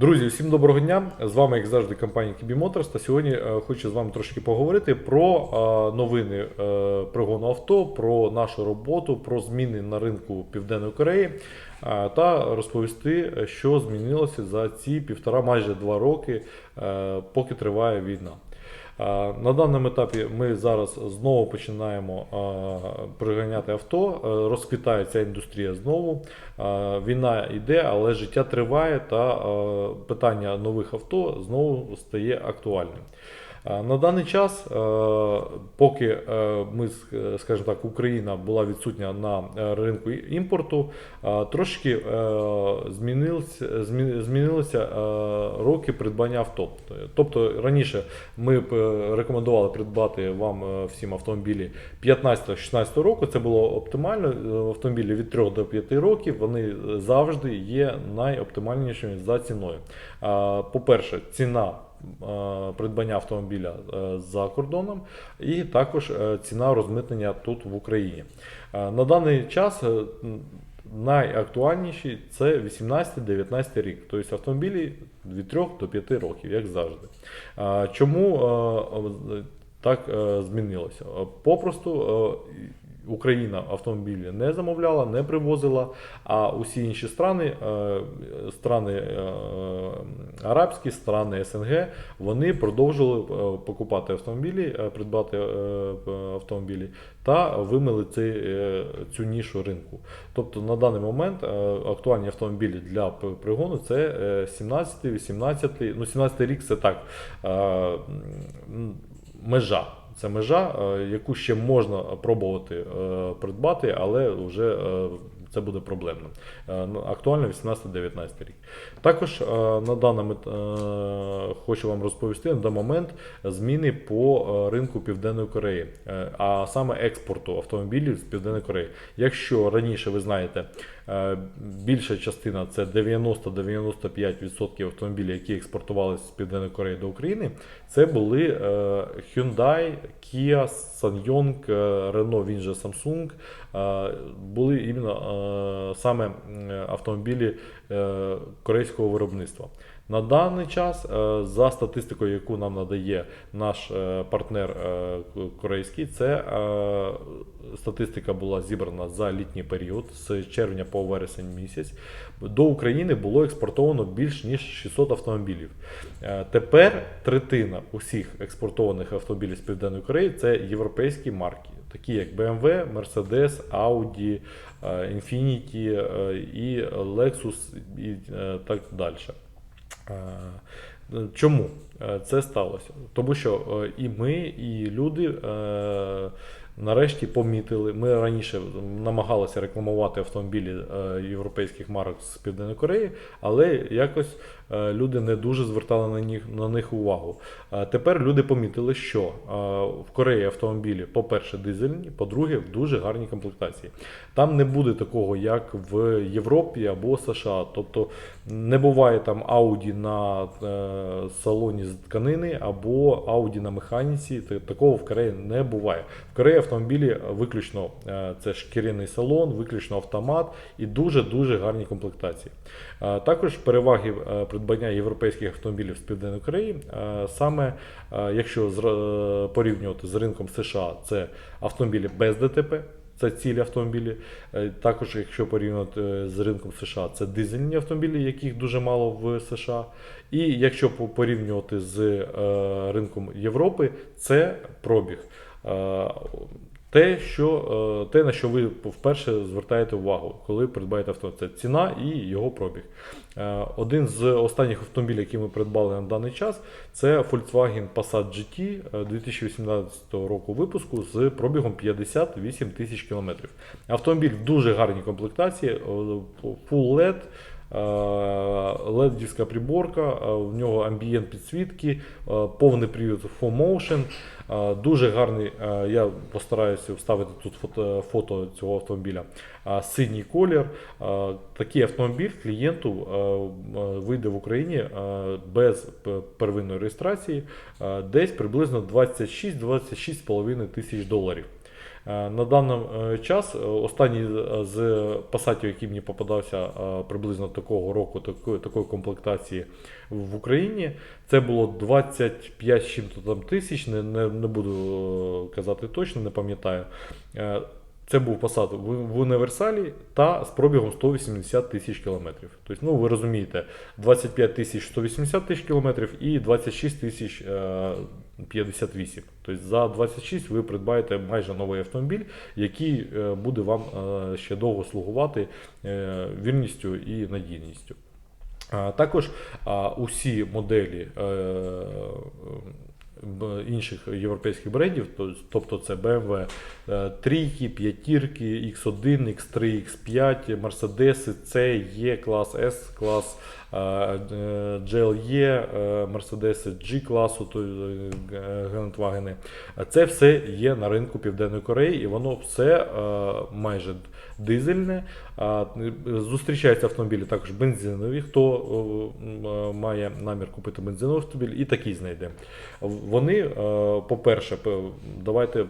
Друзі, всім доброго дня! З вами, як завжди, компанія KB Motors. Та сьогодні е, хочу з вами трошки поговорити про е, новини е, пригону авто, про нашу роботу, про зміни на ринку Південної Кореї та розповісти, що змінилося за ці півтора, майже два роки, поки триває війна. На даному етапі ми зараз знову починаємо приганяти авто, е, розквітає ця індустрія знову. Війна йде, але життя триває, та питання нових авто знову стає актуальним. Е, На даний час, е, поки е, ми, скажімо так, Україна була відсутня на ринку імпорту, трошки змінилися, змінилися роки придбання авто. Тобто раніше ми рекомендували придбати вам всім автомобілі 15-16 року. Це було оптимально. Автомобілі від 3 до 5 років вони завжди є найоптимальнішими за ціною. По-перше, ціна придбання автомобіля е, за кордоном, і також е, ціна розмитнення тут в Україні. Е, На даний час е, найактуальніші це 18-19 рік, тобто автомобілі від 3 до 5 років, як завжди. Е, Чому е, е, так е, змінилося? Е, Попросту е, Україна автомобілі не замовляла, не привозила, а усі інші страни, е, страни е, арабські, страни СНГ, вони продовжували е, покупати автомобілі, придбати автомобілі та вимили цю нішу ринку. Тобто на даний момент актуальні автомобілі для пригону це е, 17, 18, ну 17 рік це так. Межа. Це межа, е, яку ще можна пробувати е, придбати, але вже е, це буде проблемно. Ну, Актуально 18-19 рік. Також на даному хочу вам розповісти на момент зміни по ринку Південної Кореї, а саме експорту автомобілів з Південної Кореї. Якщо раніше ви знаєте, більша частина це 90-95% автомобілів, які експортувалися з Південної Кореї до України, це були е, Hyundai, Kia, SsangYong, е, Renault, він же Samsung. е, Були іменно е, саме автомобілі е, корейського виробництва. На даний час, е, за статистикою, яку нам надає наш е, партнер е, корейський, це статистика була зібрана за літній період з червня по вересень місяць. До України було експортовано більш ніж 600 автомобілів. Тепер третина усіх експортованих автомобілів з Південної Кореї це європейські марки, такі як BMW, Mercedes, Audi, Infiniti і Lexus і так далі. Е, Чому е, це сталося? Тому що е, і ми, і люди нарешті помітили. Ми раніше намагалися рекламувати автомобілі е, європейських марок з Південної Кореї, але якось е, люди не дуже звертали на них, на них увагу. Е, Тепер люди помітили, що в Кореї автомобілі, по-перше, дизельні, по-друге, в дуже гарній комплектації. Там не буде такого, як в Європі або США. Тобто не буває там Audi на салоні з тканини або Audi на механіці. Такого в Кореї не буває. В Кореї автомобілі виключно е, це шкіряний салон, виключно автомат і дуже-дуже гарні комплектації. Е, Також переваги е, придбання європейських автомобілів з Південної Кореї, е, саме е, якщо е, порівнювати з ринком США, це автомобілі без ДТП. Це цілі автомобілі. Е, Також, якщо порівнювати е, з ринком США, це дизельні автомобілі, яких дуже мало в США. І якщо порівнювати з е, ринком Європи, це пробіг. Е, Те, що, е, те, на що ви вперше звертаєте увагу, коли придбаєте авто, це ціна і його пробіг. Е, Один з останніх автомобілів, які ми придбали на даний час, це Volkswagen Passat GT е, 2018 року випуску з пробігом 58 тисяч кілометрів. Автомобіль в дуже гарній комплектації, Full LED. Ледівська приборка, е, в нього амбієнт підсвітки, е, повний привід Full Motion. е, Дуже гарний, е, я постараюся вставити тут фото, фото цього автомобіля. Е, Синій колір. Е, Такий автомобіль клієнту е, е, вийде в Україні е, без первинної реєстрації е, десь приблизно 26-26,5 тисяч доларів. Е, На даний е, час е, останній з пасатів, який мені попадався приблизно такого року, такої, такої комплектації в Україні, це було 25 з чим-то там тисяч, не, не, не буду казати точно, не пам'ятаю. Е, Це був Passat в, універсалі та з пробігом 180 тисяч кілометрів. Тобто, ну ви розумієте, 25 тисяч 180 тисяч кілометрів і 26 тисяч е, 58. Тобто за 26 ви придбаєте майже новий автомобіль, який е, буде вам е, ще довго слугувати е, вірністю і надійністю. Також усі моделі е, інших європейських брендів, тобто це BMW 3, 5, X1, X3, X5, Mercedes, C, E, клас S, клас е, е, GLE, е, Mercedes G класу, то е, Гелендвагени. Це все є на ринку Південної Кореї, і воно все е, майже дизельне. Е, Зустрічаються автомобілі також бензинові. Хто е, е, має намір купити бензиновий автомобіль, і такий знайде. Вони, по-перше, давайте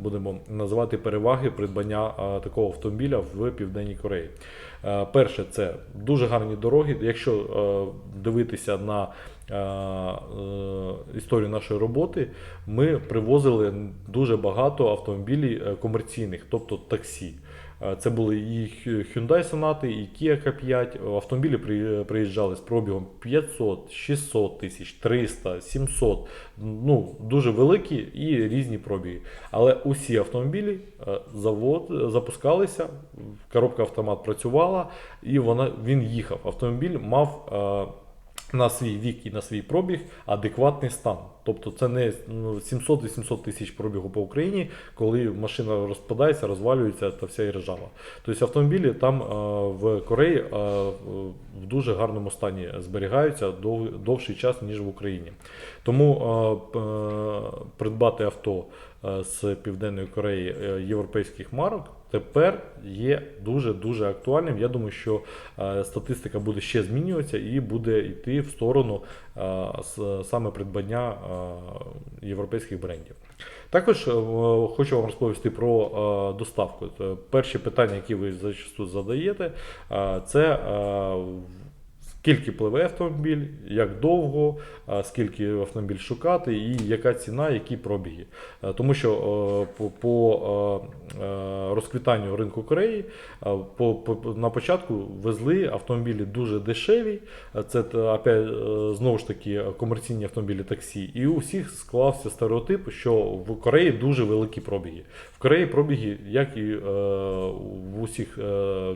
будемо називати переваги придбання такого автомобіля в Південній Кореї. Перше, це дуже гарні дороги. Якщо дивитися на історію нашої роботи, ми привозили дуже багато автомобілів комерційних, тобто таксі. Е, Це були і Hyundai Sonata, і Kia K5. Автомобілі приїжджали з пробігом 500, 600 тисяч, 300, 700. Ну, дуже великі і різні пробіги. Але усі автомобілі е, завод запускалися, коробка автомат працювала, і вона, він їхав. Автомобіль мав. На свій вік і на свій пробіг адекватний стан. Тобто це не ну, 700-800 тисяч пробігу по Україні, коли машина розпадається, розвалюється та вся і ржава. Тобто автомобілі там е, в Кореї е, в дуже гарному стані зберігаються довший час, ніж в Україні. Тому е, придбати авто з Південної Кореї е, європейських марок тепер є дуже дуже актуальним. Я думаю, що е, статистика буде ще змінюватися і буде йти в сторону е, саме придбання е, європейських брендів. Також е, хочу вам розповісти про е, доставку. Е, Перші питання, які ви зачасту задаєте, е, це е, Скільки пливе автомобіль, як довго, скільки автомобіль шукати, і яка ціна, які пробіги. Е, Тому що е, по, е, розквітанню ринку Кореї на початку везли автомобілі дуже дешеві. Це знову ж таки комерційні автомобілі таксі. І у всіх склався стереотип, що в Кореї дуже великі пробіги. В Кореї пробіги, як і в усіх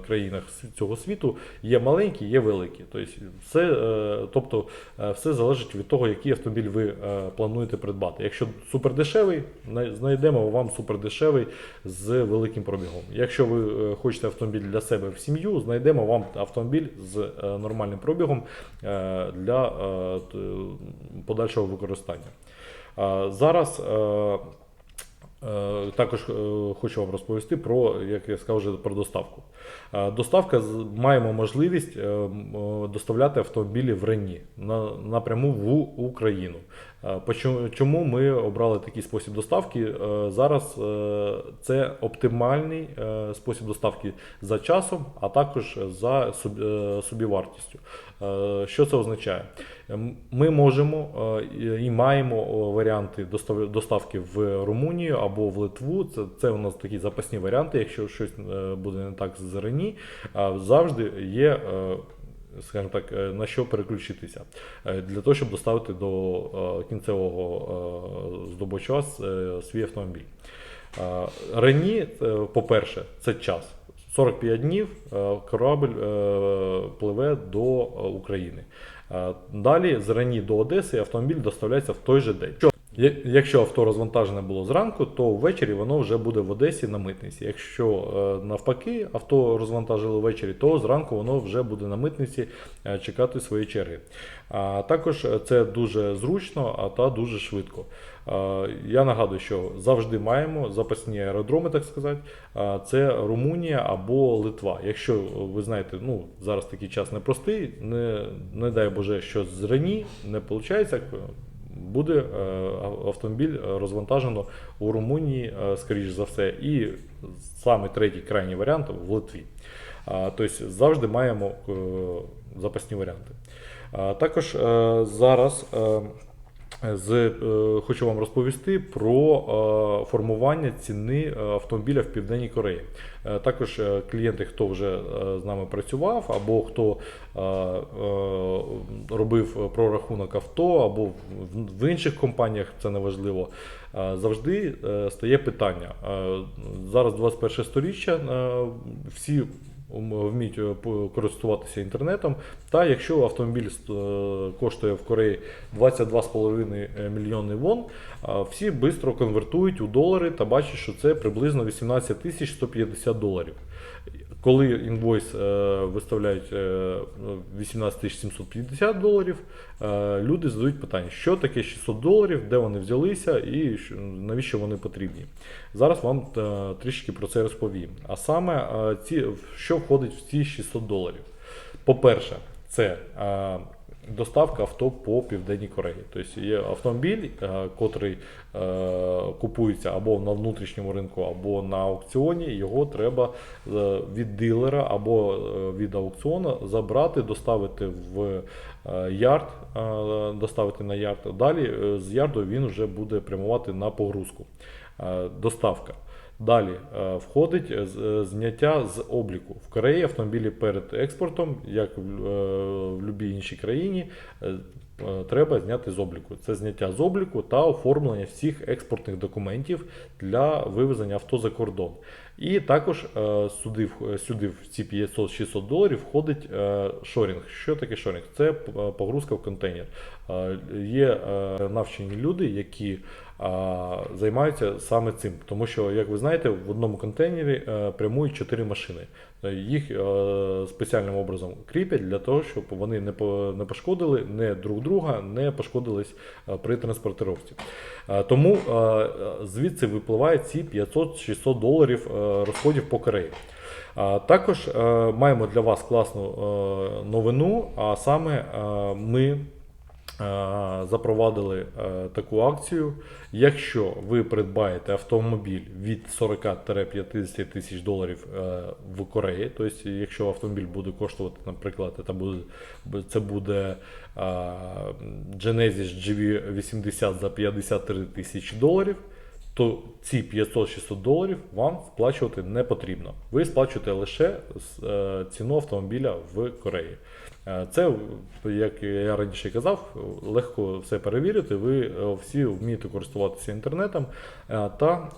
країнах цього світу, є маленькі, є великі. Тобто, все, е, тобто, е, все залежить від того, який автомобіль ви е, плануєте придбати. Якщо супердешевий, знайдемо вам супердешевий з великим пробігом. Якщо ви е, хочете автомобіль для себе в сім'ю, знайдемо вам автомобіль з нормальним пробігом для подальшого використання. Зараз Також е, хочу вам розповісти про, як я сказав, вже про доставку. Е, Доставка маємо можливість е, е, доставляти автомобілі в Рені на, напряму в Україну. Чому ми обрали такий спосіб доставки? Е, Зараз е, це оптимальний е, спосіб доставки за часом, а також за собівартістю. Що це означає? Ми можемо і маємо варіанти достав- доставки в Румунію або в Литву. Це, це у нас такі запасні варіанти. Якщо щось буде не так з Рені, завжди є. Скажімо так, е, на що переключитися е, для того, щоб доставити до е, кінцевого здобувача свій автомобіль. Рені, по-перше, це час. 45 днів корабль пливе до України. Далі з Рені до Одеси автомобіль доставляється в той же день. Якщо авто розвантажене було зранку, то ввечері воно вже буде в Одесі на митниці. Якщо е, навпаки авто розвантажили ввечері, то зранку воно вже буде на митниці е, чекати своєї черги. А також е, це дуже зручно, а та дуже швидко. Я нагадую, що завжди маємо запасні аеродроми, так сказати. Це Румунія або Литва. Якщо ви знаєте, ну зараз такий час непростий, не, не дай Боже, що з Рені не виходить. Буде е, автомобіль е, розвантажено у Румунії, е, скоріш за все, і саме третій крайній варіант в Литві. Тобто завжди маємо запасні варіанти. Також зараз з, е, хочу вам розповісти про е, формування ціни е, автомобіля в Південній Кореї. Також клієнти, хто вже з нами працював, або хто робив прорахунок авто, або в, інших компаніях, це неважливо. е, Завжди стає питання. Зараз 21 сторіччя, всі вміють е, користуватися інтернетом. Та якщо автомобіль е, коштує в Кореї 22,5 мільйони вон, всі швидко конвертують у долари та бачать, що це приблизно 18 тисяч 150 доларів. Коли інвойс е, виставляють е, 18 750 доларів, е, люди задають питання, що таке 600 доларів, де вони взялися і навіщо вони потрібні. Зараз вам е, трішки про це розповім. А саме, е, що входить в ці 600 доларів? По-перше, це е, доставка авто по Південній Кореї. Тобто є автомобіль, е, котрий е, купується або на внутрішньому ринку, або на аукціоні. Його треба е, від дилера або від аукціону забрати, доставити в ярд, доставити на ярд. Далі з ярду він вже буде прямувати на погрузку. Доставка. Далі е, входить е, е, зняття з обліку. В Кореї автомобілі перед експортом, як в, будь-якій іншій країні, треба зняти з обліку. Це зняття з обліку та оформлення всіх експортних документів для вивезення авто за кордон. І також сюди, сюди в ці 500-600 доларів входить шорінг. Що таке шорінг? Це погрузка в контейнер. Є навчені люди, які займаються саме цим. Тому що, як ви знаєте, в одному контейнері е, прямують 4 машини. Їх е, спеціальним образом кріпять для того, щоб вони не, по, не пошкодили не друг друга, не пошкодились е, при транспортировці. Тому звідси випливає ці 500-600 доларів розходів по Кореї. Також маємо для вас класну новину, а саме ми запровадили е, таку акцію. Якщо ви придбаєте автомобіль від 40-50 тисяч доларів е, в Кореї, тобто якщо автомобіль буде коштувати, наприклад, це буде, це буде е, Genesis GV80 за 53 тисячі доларів, то ці 500-600 доларів вам сплачувати не потрібно. Ви сплачуєте лише е, ціну автомобіля в Кореї. Е, Це, як я раніше казав, легко все перевірити. Ви е, всі вмієте користуватися інтернетом е, та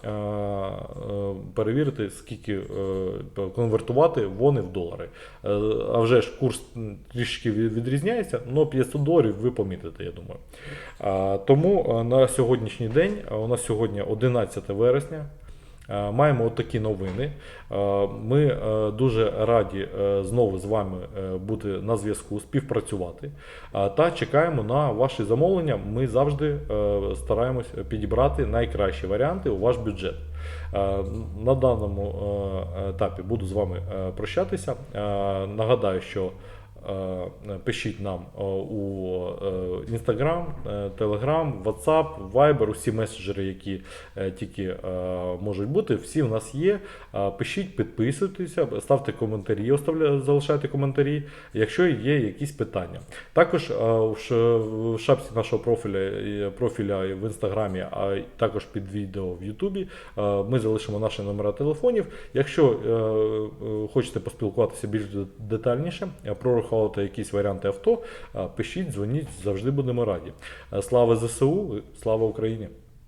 перевірити, скільки конвертувати вони в долари. А вже ж курс трішки відрізняється, але 500 доларів ви помітите, я думаю. Тому на сьогоднішній день, у нас сьогодні 11 вересня. Е, Маємо такі новини. Е, Ми е, дуже раді знову з вами бути на зв'язку, співпрацювати. Та чекаємо на ваші замовлення. Ми завжди стараємось підібрати найкращі варіанти у ваш бюджет. На даному етапі буду з вами прощатися. Нагадаю, що Пишіть нам е, у е, Instagram, е, Telegram, WhatsApp, Viber, усі меседжери, які е, тільки е, можуть бути, всі в нас є. Е, Пишіть, підписуйтеся, ставте коментарі, залишайте коментарі, якщо є якісь питання. Також е, в шапці нашого профіля, е, профіля в інстаграмі, а також під відео в Ютубі е, ми залишимо наші номера телефонів. Якщо е, е, хочете поспілкуватися більш детальніше, е, прорахувати якісь варіанти авто, пишіть, дзвоніть, завжди будемо раді. Е, Слава ЗСУ, слава Україні!